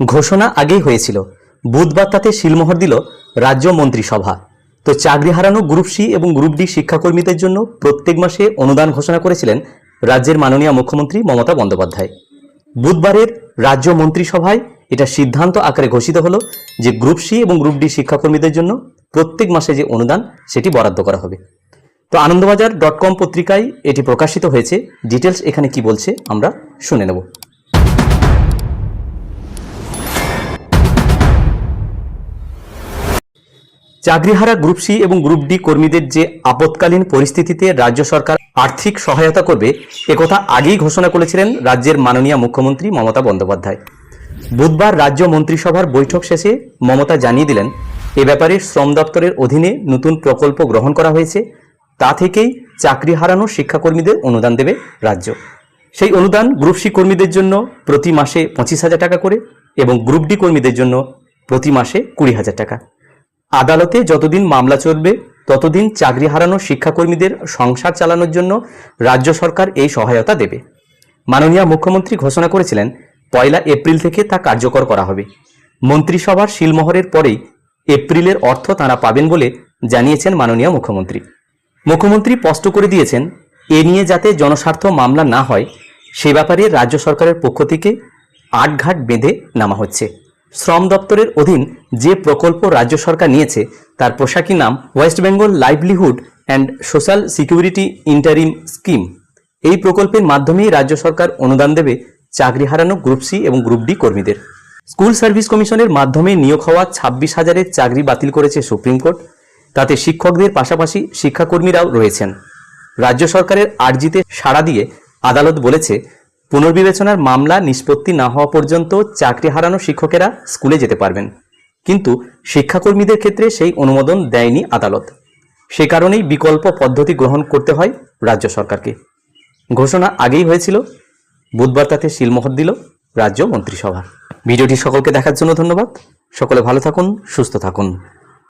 ঘোষণা আগেই হয়েছিল। বুধবার তাতে শিলমোহর দিল রাজ্য মন্ত্রিসভা। তো চাকরি হারানো গ্রুপ সি এবং গ্রুপ ডি শিক্ষাকর্মীদের জন্য প্রত্যেক মাসে অনুদান ঘোষণা করেছিলেন রাজ্যের মাননীয় মুখ্যমন্ত্রী মমতা বন্দ্যোপাধ্যায়। বুধবারের রাজ্য মন্ত্রিসভায় এটা সিদ্ধান্ত আকারে ঘোষিত হলো যে গ্রুপ সি এবং গ্রুপ ডি শিক্ষাকর্মীদের জন্য প্রত্যেক মাসে যে অনুদান, সেটি বরাদ্দ করা হবে। তো আনন্দবাজার ডট কম পত্রিকায় এটি প্রকাশিত হয়েছে। ডিটেলস এখানে কি বলছে আমরা শুনে নেব। চাকরিহারা গ্রুপ সি এবং গ্রুপ ডি কর্মীদের যে আপৎকালীন পরিস্থিতিতে রাজ্য সরকার আর্থিক সহায়তা করবে, একথা আগেই ঘোষণা করেছিলেন রাজ্যের মাননীয় মুখ্যমন্ত্রী মমতা বন্দ্যোপাধ্যায়। বুধবার রাজ্য মন্ত্রিসভার বৈঠক শেষে মমতা জানিয়ে দিলেন, এ ব্যাপারে শ্রম দপ্তরের অধীনে নতুন প্রকল্প গ্রহণ করা হয়েছে, তা থেকেই চাকরি হারানো শিক্ষাকর্মীদের অনুদান দেবে রাজ্য। সেই অনুদান গ্রুপ সি কর্মীদের জন্য প্রতি মাসে পঁচিশ হাজার টাকা করে এবং গ্রুপ ডি কর্মীদের জন্য প্রতি মাসে কুড়ি হাজার টাকা। আদালতে যতদিন মামলা চলবে, ততদিন চাকরি হারানো শিক্ষাকর্মীদের সংসার চালানোর জন্য রাজ্য সরকার এই সহায়তা দেবে। মাননীয় মুখ্যমন্ত্রী ঘোষণা করেছিলেন, পয়লা এপ্রিল থেকে তা কার্যকর করা হবে। মন্ত্রিসভার শিলমোহরের পরেই এপ্রিলের অর্থ তাঁরা পাবেন বলে জানিয়েছেন মাননীয় মুখ্যমন্ত্রী। মুখ্যমন্ত্রী স্পষ্ট করে দিয়েছেন, এ নিয়ে যাতে জনস্বার্থ মামলা না হয়, সে ব্যাপারে রাজ্য সরকারের পক্ষ থেকে আটঘাট বেঁধে নামা হচ্ছে। শ্রম দপ্তরের অধীন যে প্রকল্প রাজ্য সরকার নিয়েছে, তার পোশাকি নাম West Bengal livelihood and social security interim scheme. এই প্রকল্পের মাধ্যমেই রাজ্য সরকার অনুদান দেবে চাকরি হারানো গ্রুপ সি এবং গ্রুপ ডি কর্মীদের। স্কুল সার্ভিস কমিশনের মাধ্যমে নিয়োগ হওয়া ছাব্বিশ হাজারের চাকরি বাতিল করেছে সুপ্রিম কোর্ট। তাতে শিক্ষকদের পাশাপাশি শিক্ষাকর্মীরাও রয়েছেন। রাজ্য সরকারের আর্জিতে সাড়া দিয়ে আদালত বলেছে পুনর্বিবেচনার মামলা নিষ্পত্তি না হওয়া পর্যন্ত চাকরি হারানো শিক্ষকেরা স্কুলে যেতে পারবেন। কিন্তু শিক্ষাকর্মীদের ক্ষেত্রে সেই অনুমোদন দেয়নি আদালত। সে কারণেই বিকল্প পদ্ধতি গ্রহণ করতে হয় রাজ্য সরকারকে। ঘোষণা আগেই হয়েছিল, বুধবার তাতে শিলমোহর দিল রাজ্য মন্ত্রিসভা। ভিডিওটি সকলকে দেখার জন্য ধন্যবাদ। সকলে ভালো থাকুন, সুস্থ থাকুন।